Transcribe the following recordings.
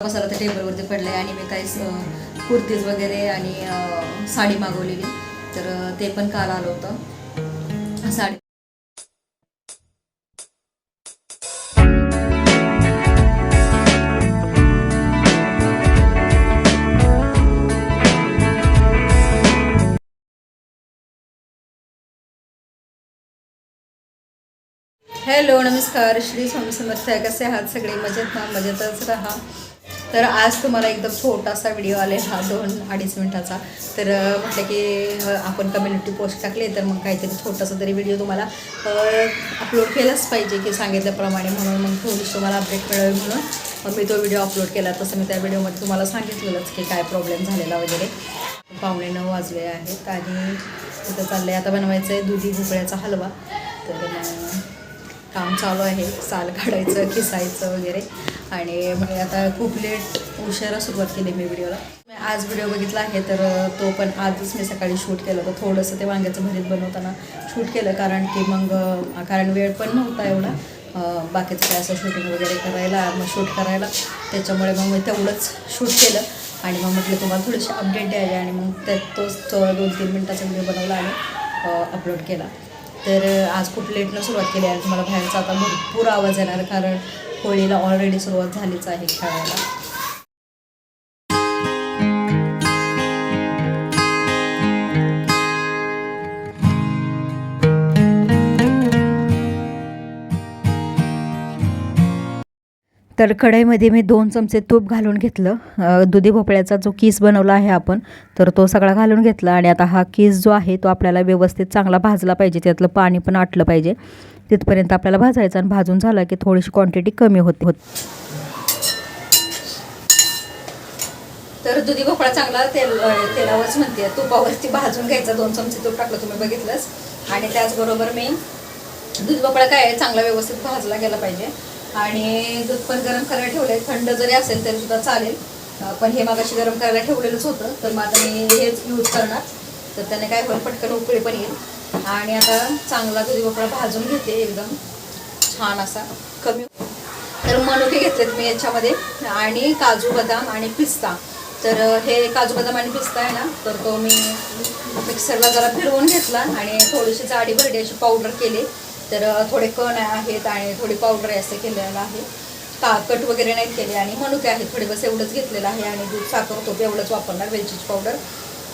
मसाला त्या टेबलवरती पडला आणि मी काही कुर्तीज वगैरे आणि साडी मागवलेली. तर ते पण काल आलं होतं. साडी हॅलो नमस्कार. श्री स्वामी समर्थ कसे आहात सगळे? मजेत ना? मजेतच राहा. तर आज तुम्हाला एकदम छोटासा व्हिडिओ आलेला हा दोन अडीच मिनिटाचा. तर म्हटलं की आपण कम्युनिटी पोस्ट टाकले तर मग काहीतरी छोटासा तरी व्हिडिओ तुम्हाला अपलोड केलाच पाहिजे की सांगितल्याप्रमाणे. म्हणून मग थोडीशी तुम्हाला अपडेट मिळेल म्हणून मग मी तो व्हिडिओ अपलोड केला. तसं मी त्या व्हिडिओमध्ये तुम्हाला सांगितलेलंच की काय प्रॉब्लेम झालेला वगैरे. पावणे नऊ वाजले आहेत आणि तिथं चाललं आहे आता बनवायचं आहे दुधी भोपळ्याचा हलवा. तर काम चालू आहे. साल काढायचं किसायचं वगैरे. आणि मग आता खूप लेट उशिरा सुरुवात केली मी व्हिडिओला मी आज व्हिडिओ बघितला आहे तर तो पण आजच मी सकाळी शूट केलं होतं. थोडंसं ते वांग्याचं भरीत बनवताना शूट केलं कारण की मग कारण वेळ पण नव्हता एवढा. बाकीचं काय असं शूटिंग वगैरे करायला मग शूट करायला. त्याच्यामुळे मग मी तेवढंच शूट केलं. आणि मग म्हटलं तुम्हाला थोडीशी अपडेट द्यायला आणि मग त्यात तोच दोन तीन मिनटाचा व्हिडिओ बनवला आणि अपलोड केला. तर आज खूप लेटनं सुरुवात केली आहे. तुम्हाला बाहेरचा आता भरपूर आवाज येणार कारण होळीला ऑलरेडी सुरुवात झालीच आहे खेळायला. तर कढईमध्ये मी दोन चमचे तूप घालून घेतलं. दुधी भोपळ्याचा जो किस बनवला आहे आपण तर तो सगळा घालून घेतला आणि आता हा किस जो आहे तो आपल्याला व्यवस्थित चांगला भाजला पाहिजे. त्यातलं पाणी पण आटलं पाहिजे. तिथपर्यंत आपल्याला भाजायचं आणि भाजून झाला की थोडीशी क्वांटिटी कमी होते होत. तर दुधी भोपळा चांगला तेल तेलावरच म्हणते. तुपावरती भाजून घ्यायचा. दोन चमचे तूप टाकलं तुम्ही बघितलंच. आणि त्याचबरोबर मी दुधी भोपळा काय चांगला व्यवस्थित भाजला गेला पाहिजे. आणि दूध पण गरम करायला ठेवलंय. थंड जरी असेल तरी सुद्धा चालेल. पण हे मागाशी गरम करायला ठेवलेलंच होतं. तर मग आता मी हेच यूज करणार. तर त्याने काय होईल पटकन उकळी पण येईल. आणि आता चांगला दुधी भोपळा भाजून घेते एकदम. छान असा. कमी तर मनुके घेतलेत मी याच्यामध्ये. आणि काजू बदाम आणि पिस्ता. तर हे काजू बदाम आणि पिस्ता आहे ना तर तो मी मिक्सरला जरा फिरवून घेतला आणि थोडीशी जाडी भरडी अशी पावडर केली. तर थोडे कण आहेत आणि थोडी पावडर आहे असं केलेलं आहे. ताकट कट वगैरे नाही केले आणि मनुके आहेत. थोडे बस एवढंच घेतलेलं आहे आणि दूध साखर तूप एवढंच वापरणार वेलचीची पावडर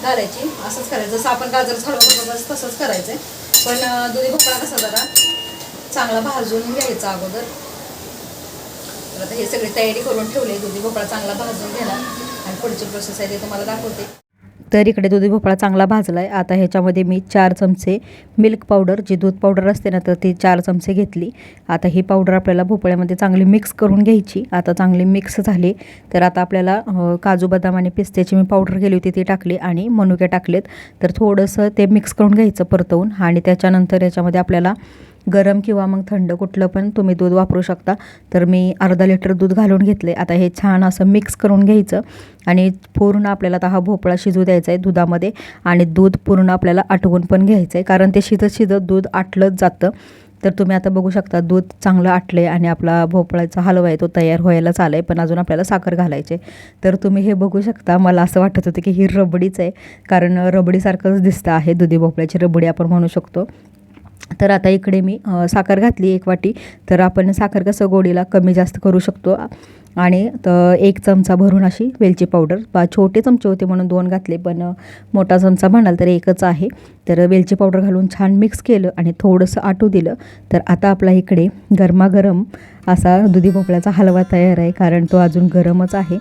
घालायची. असंच करायचं. जसं आपण गाजर हलवतो बस तसंच करायचं पण दुधी भोपळा कसा जरा चांगला भाजून घ्यायचा अगोदर. तर आता हे सगळी तयारी करून ठेवली दुधी भोपळा चांगला भाजून घेणार. आणि पुढची प्रोसेस आहे ते तुम्हाला दाखवते. तर इकडे दुधी भोपळा चांगला भाजला आहे आता ह्याच्यामध्ये मी चार चमचे मिल्क पावडर जी दूध पावडर असते ना तर ती चार चमचे घेतली. आता ही पावडर आपल्याला भोपळ्यामध्ये चांगली मिक्स करून घ्यायची. आता चांगली मिक्स झाली. तर आता आपल्याला काजू बदाम आणि पिस्त्याची मी पावडर केली होती ती टाकली आणि मनुके टाकलेत. तर थोडंसं ते मिक्स करून घ्यायचं परतवून आणि त्याच्यानंतर याच्यामध्ये आपल्याला गरम किंवा मग थंड कुठलं पण तुम्ही दूध वापरू शकता. तर मी अर्धा लिटर दूध घालून घेतले आता हे छान असं मिक्स करून घ्यायचं आणि पूर्ण आपल्याला आता हा भोपळा शिजू द्यायचा आहे दुधामध्ये आणि दूध पूर्ण आपल्याला आटवून पण घ्यायचं आहे कारण ते शिजत शिजत दूध आटलंच जातं. तर तुम्ही आता बघू शकता दूध चांगलं आटलं आहे आणि आपला भोपळ्याचा हलवा आहे तो तयार व्हायलाच आला आहे पण अजून आपल्याला साखर घालायचे तर तुम्ही हे बघू शकता. मला असं वाटत होतं की ही रबडीच आहे. कारण रबडीसारखंच दिसतं आहे दुधी भोपळ्याची रबडी आपण म्हणू शकतो. तर आता इकडे मी साखर घातली एक वाटी. तर आपण साखर कसं गोडीला कमी जास्त करू शकतो? आणि तर एक चमचा भरून अशी वेलची पावडर बा छोटे चमचे होते म्हणून दोन घातले पण मोठा चमचा म्हणाल तर एकच आहे. तर वेलची पावडर घालून छान मिक्स केलं आणि थोडंसं आटू दिलं. तर आता आपला इकडे गरमागरम असा दुधी भोपळ्याचा हलवा तयार आहे कारण तो अजून गरमच आहे.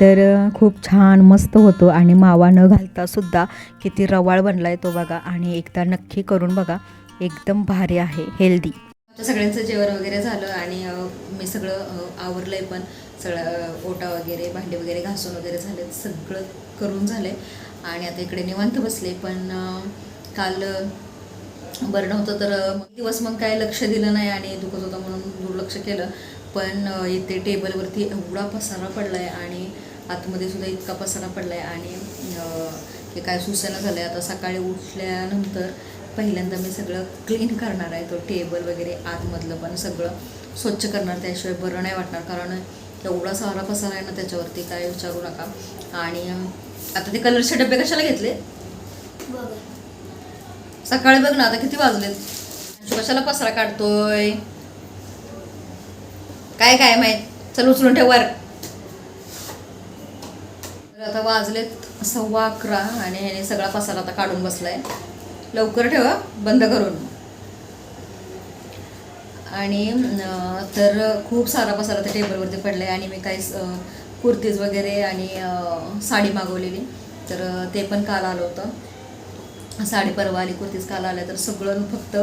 तर खूप छान मस्त होतो आणि मावा न घालतासुद्धा किती रवाळ बनला आहे तो बघा. आणि एकदा नक्की करून बघा. एकदम भारी आहे हेल्दी सगळ्यांचं जेवण वगैरे झालं आणि मी सगळं आवरलंय पण. सगळं ओटा वगैरे भांडे वगैरे घासून वगैरे झाले सगळं करून झाले आणि आता इकडे निवांत बसले पण काल बरं नव्हतं तर दिवस मग काय लक्ष दिलं नाही आणि दुखत होतं म्हणून दुर्लक्ष केलं. पण इथे टेबलवरती एवढा पसारा पडला आहे आणि आतमध्ये सुद्धा इतका पसारा पडला आहे आणि हे काय सुसेना झालं आहे आता सकाळी उठल्यानंतर पहिल्यांदा मी सगळं क्लीन करणार आहे. तो टेबल वगैरे आतमधलं पण सगळं स्वच्छ करणार. त्याशिवाय बरं नाही वाटणार. कारण एवढा सारा पसारा आहे ना त्याच्यावरती काय विचारू नका. आणि आता ते कलरचे डबे कशाला घेतले? सकाळी बघ ना आता किती वाजलेत? कशाला पसरा काढतोय? काय काय माहीत? चल उचलून ठेवर तर आता वाजलेत सव्वा अकरा आणि ह्याने सगळा पसारा आता काढून बसलाय. लवकर ठेवा बंद करून. आणि तर खूप सारा पसारा त्या टेबलवरती पडला आहे आणि मी काही कुर्तीज वगैरे आणि साडी मागवलेली. तर ते पण काल आलं होतं. साडी परवा आली कुर्तीज काल आल्या तर सगळं फक्त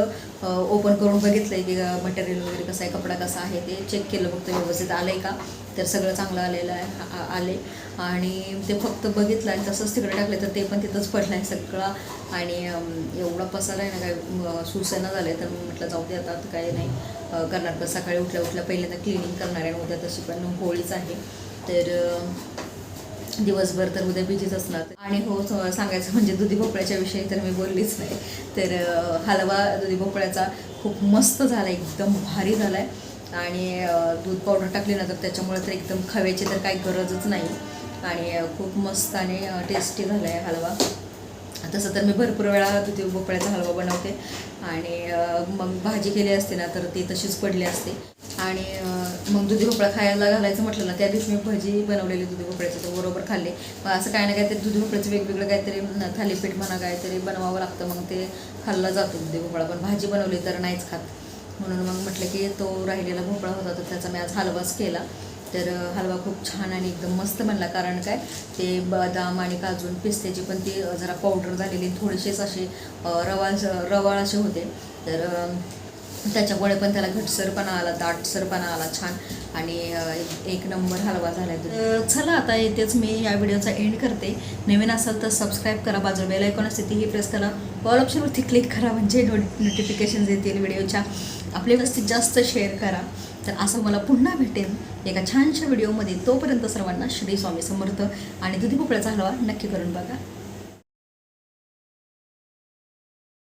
ओपन करून बघितलंय की मटेरियल वगैरे कसं आहे कपडा कसा आहे ते चेक केलं फक्त व्यवस्थित आलं आहे का? तर सगळं चांगलं आलेलं आहे आले. आणि ते फक्त बघितलं आणि तसंच तिकडे टाकलं तर ते पण तिथंच पडलं आहे सगळं. आणि एवढा पसारा आहे ना काय सुसेना झालं आहे तर म्हटलं जाऊ दे आता काय काही नाही करणार तर सकाळी उठल्या उठल्या पहिल्यांदा क्लिनिंग करणार आहे उद्या तशी पण होळीच आहे. तर दिवसभर तर उद्या बिझीच असणार. आणि हो सांगायचं म्हणजे दुधी भोपळ्याच्या विषयी तर मी बोललीच नाही. तर हलवा दुधी भोपळ्याचा खूप मस्त झाला एकदम भारी झाला आहे आणि दूध पावडर टाकली ना तर त्याच्यामुळे तर एकदम खव्याची तर काही गरजच नाही. आणि खूप मस्त आणि टेस्टी झाला आहे हलवा. तसं तर मी भरपूर वेळा दुधी भोपळ्याचा हलवा बनवते. आणि मग भाजी केली असते ना तर ती तशीच पडली असते. आणि मग दुधी भोपळा खायला घालायचं म्हटलं ना त्या दिवशी मी भजी बनवलेली दुधी भोपळ्याची तर बरोबर खाल्ले. मग असं काय ना काहीतरी दुधी भोपळ्याचं वेगवेगळं काहीतरी थालीपीठ म्हणा काहीतरी बनवावं लागतं मग ते खाल्ला जातो दुधी भोपळा. पण भाजी बनवली तर नाहीच खात. म्हणून मग म्हटलं की तो राहिलेला भोपळा होता तर त्याचा मी आज हलवाच केला. तर हलवा खूप छान आणि एकदम मस्त बनला. कारण काय ते बदाम आणि काजून पिस्त्याची पण ती जरा पावडर झालेली थोडेसेच असे रवाळ रवाळ असे होते. तर त्याच्यामुळे पण त्याला घटसरपणा आला दाटसरपणा आला छान. आणि एक- नंबर हलवा झाला आहे चला आता येतेच मी या व्हिडिओचा एंड करते. नवीन असाल तर सबस्क्राईब करा बाजूला बेल ऐकून असते तीही प्रेस करा. ऑल ऑप्शनवरती क्लिक करा म्हणजे नो नोटिफिकेशन्स येतील व्हिडिओच्या. आपले जास्तीत जास्त शेअर करा. तर असं मला पुन्हा भेटेल एका छानशा व्हिडिओमध्ये. तोपर्यंत सर्वांना श्री स्वामी समर्थ. आणि दुधी भोपळ्याचा हलवा नक्की करून बघा.